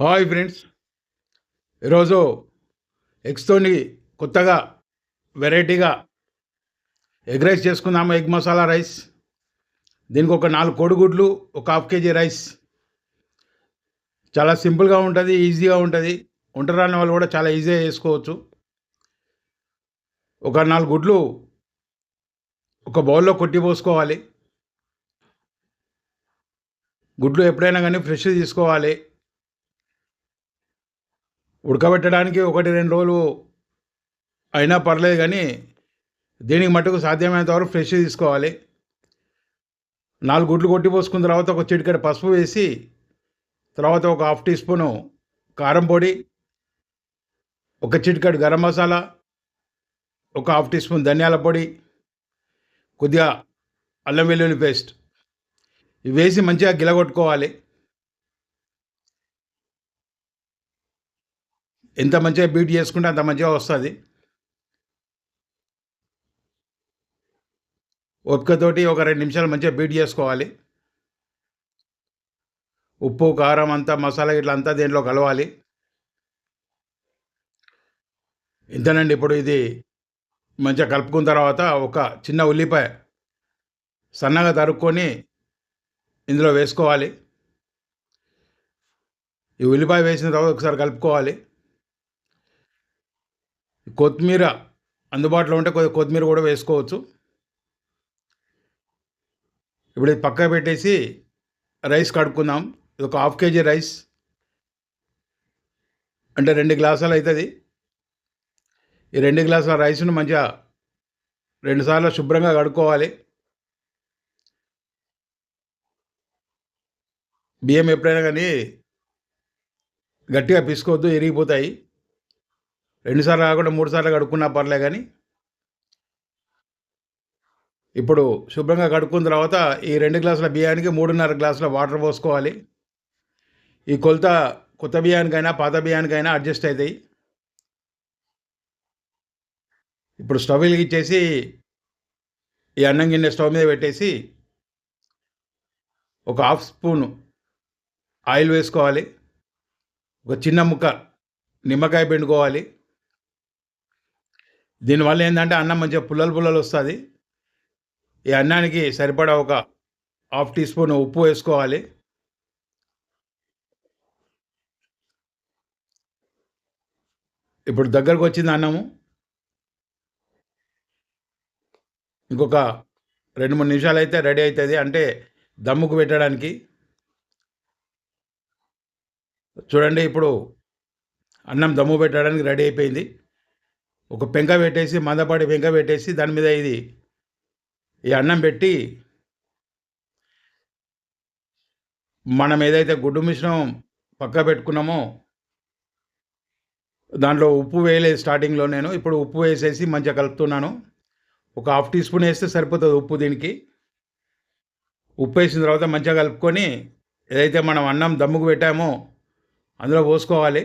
Hi friends. ఈరోజు ఎగ్స్తోని కొత్తగా వెరైటీగా ఎగ్ రైస్ చేసుకుందాము. Egg masala rice. దీనికి ఒక నాలుగు కోడిగుడ్లు ఒక హాఫ్ కేజీ రైస్. చాలా సింపుల్గా ఉంటుంది ఈజీగా ఉంటుంది. వంటరాని వాళ్ళు కూడా చాలా ఈజీగా చేసుకోవచ్చు. ఒక నాలుగు గుడ్లు ఒక బౌల్లో కొట్టి పోసుకోవాలి. గుడ్లు ఎప్పుడైనా కానీ ఫ్రెష్ తీసుకోవాలి. ఉడకబెట్టడానికి ఒకటి రెండు రోజులు అయినా పర్లేదు కానీ దీనికి మటుకు సాధ్యమైనంత వరకు ఫ్రెష్ తీసుకోవాలి. నాలుగు గుడ్లు కొట్టి పోసుకున్న తర్వాత ఒక చిటికెడ పసుపు వేసి తర్వాత ఒక హాఫ్ టీ స్పూను కారం పొడి ఒక చిటికెడు గరం మసాలా ఒక హాఫ్ టీ స్పూన్ ధనియాల పొడి కొద్దిగా అల్లం వెల్లుల్లి పేస్ట్. ఇవి వేసి మంచిగా గిలగొట్టుకోవాలి. ఎంత మంచిగా బీట్ చేసుకుంటే అంత మంచిగా వస్తుంది. ఒక్కతోటి ఒక రెండు నిమిషాలు మంచిగా బీట్ చేసుకోవాలి. ఉప్పు కారం అంతా మసాలా ఇట్లా అంతా దీంట్లో కలవాలి. ఇంతేనండి ఇప్పుడు ఇది మంచిగా కలుపుకున్న తర్వాత ఒక చిన్న ఉల్లిపాయ సన్నగా తరుక్కొని ఇందులో వేసుకోవాలి. ఈ ఉల్లిపాయ వేసిన తర్వాత ఒకసారి కలుపుకోవాలి. కొత్తిమీర అందుబాటులో ఉంటే కొద్ది కొత్తిమీర కూడా వేసుకోవచ్చు. ఇప్పుడు ఇది పక్క పెట్టేసి రైస్ కడుక్కుందాం. ఇది ఒక హాఫ్ కేజీ రైస్. అంటే రెండు గ్లాసులు అవుతుంది. ఈ రెండు గ్లాసుల రైస్ను మంచిగా రెండుసార్లు శుభ్రంగా కడుక్కోవాలి. బియ్యం ఎప్పుడైనా కానీ గట్టిగా పిసుకోవద్దు ఎరిగిపోతాయి రెండుసార్లు కాకుండా మూడు సార్లు కడుక్కున్నా పర్లే కానీ ఇప్పుడు శుభ్రంగా కడుక్కున్న తర్వాత ఈ రెండు గ్లాసుల బియ్యానికి మూడున్నర గ్లాసుల వాటర్ పోసుకోవాలి. ఈ కొలత కొత్త బియ్యానికైనా పాత బియ్యానికైనా అడ్జస్ట్ అవుతాయి ఇప్పుడు స్టవ్ వెలిగించేసి ఈ అన్నం గిన్నె స్టవ్ మీద పెట్టేసి ఒక హాఫ్ స్పూన్ ఆయిల్ వేసుకోవాలి. ఒక చిన్న ముక్క నిమ్మకాయ పిండుకోవాలి. దీనివల్ల ఏంటంటే అన్నం మంచిగా పుల్లలు పుల్లలు వస్తుంది. ఈ అన్నానికి సరిపడా ఒక హాఫ్ టీ స్పూన్ ఉప్పు వేసుకోవాలి. ఇప్పుడు దగ్గరకు వచ్చింది అన్నము. ఇంకొక రెండు మూడు నిమిషాలు అయితే రెడీ అవుతుంది అంటే దమ్ముకు పెట్టడానికి. చూడండి ఇప్పుడు అన్నం దమ్ము పెట్టడానికి రెడీ అయిపోయింది. ఒక పెంక పెట్టేసి మందపాటి పెంక పెట్టేసి దాని మీద ఇది ఈ అన్నం పెట్టి మనం ఏదైతే గుడ్డు మిశ్రమం పక్క పెట్టుకున్నామో దాంట్లో ఉప్పు వేయలేదు స్టార్టింగ్లో నేను. ఇప్పుడు ఉప్పు వేసేసి మంచిగా కలుపుతున్నాను. ఒక హాఫ్ టీ స్పూన్ వేస్తే సరిపోతుంది ఉప్పు దీనికి. ఉప్పు వేసిన తర్వాత మంచిగా కలుపుకొని ఏదైతే మనం అన్నం దమ్ముకు పెట్టామో అందులో పోసుకోవాలి.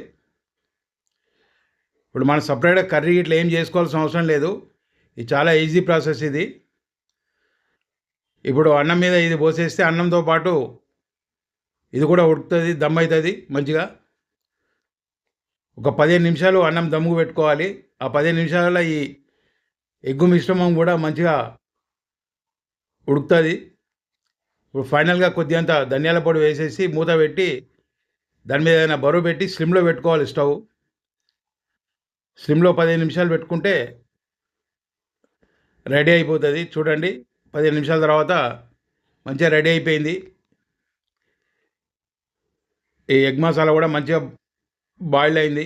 ఇప్పుడు మనం సపరేట్గా కర్రీ ఇట్లా ఏం చేసుకోవాల్సిన అవసరం లేదు. ఇది చాలా ఈజీ ప్రాసెస్ ఇది. ఇప్పుడు అన్నం మీద ఇది పోసేస్తే అన్నంతో పాటు ఇది కూడా ఉడుకుతుంది దమ్ అవుతుంది మంచిగా. ఒక పదిహేను నిమిషాలు అన్నం దమ్ముకు పెట్టుకోవాలి. ఆ పదిహేను నిమిషాలలో ఈ ఎగ్గు మిశ్రమం కూడా మంచిగా ఉడుకుతుంది. ఇప్పుడు ఫైనల్గా కొద్దిగంత ధనియాల పొడి వేసేసి మూత పెట్టి దాని మీద ఏదైనా బరువు పెట్టి స్లిమ్లో పెట్టుకోవాలి స్టవ్. స్లిమ్లో పదిహేను నిమిషాలు పెట్టుకుంటే రెడీ అయిపోతుంది. చూడండి పదిహేను నిమిషాల తర్వాత మంచిగా రెడీ అయిపోయింది. ఈ ఎగ్ మసాలా కూడా మంచిగా బాయిల్ అయింది.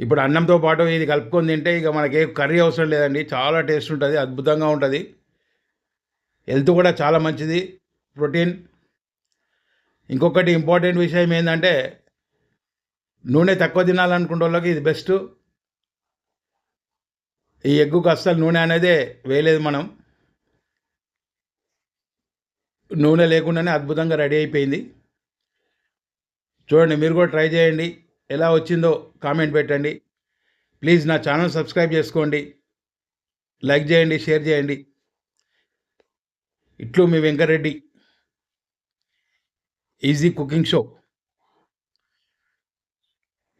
ఇప్పుడు అన్నంతో పాటు ఇది కలుపుకొని తింటే ఇక మనకి ఏ కర్రీ అవసరం లేదండి. చాలా టేస్ట్ ఉంటుంది అద్భుతంగా ఉంటుంది. హెల్త్ కూడా చాలా మంచిది. ప్రోటీన్. ఇంకొకటి ఇంపార్టెంట్ విషయం ఏంటంటే నూనె తక్కువ తినాలనుకునే వాళ్ళకి ఇది బెస్ట్ ఈ ఎగ్గుకు అస్సలు నూనె అనేదే వేయలేదు మనం. నూనె లేకుండానే అద్భుతంగా రెడీ అయిపోయింది. చూడండి మీరు కూడా ట్రై చేయండి. ఎలా వచ్చిందో కామెంట్ పెట్టండి. ప్లీజ్ నా ఛానల్ సబ్స్క్రైబ్ చేసుకోండి. లైక్ చేయండి షేర్ చేయండి. ఇట్లు మీ Venkareddy. Easy cooking show.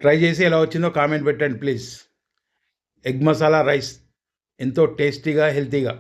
Try చేసి ఎలా వచ్చిందో కామెంట్ పెట్టండి ప్లీజ్ ఎగ్ మసాలా రైస్ ఎంతో టేస్టీగా హెల్తీగా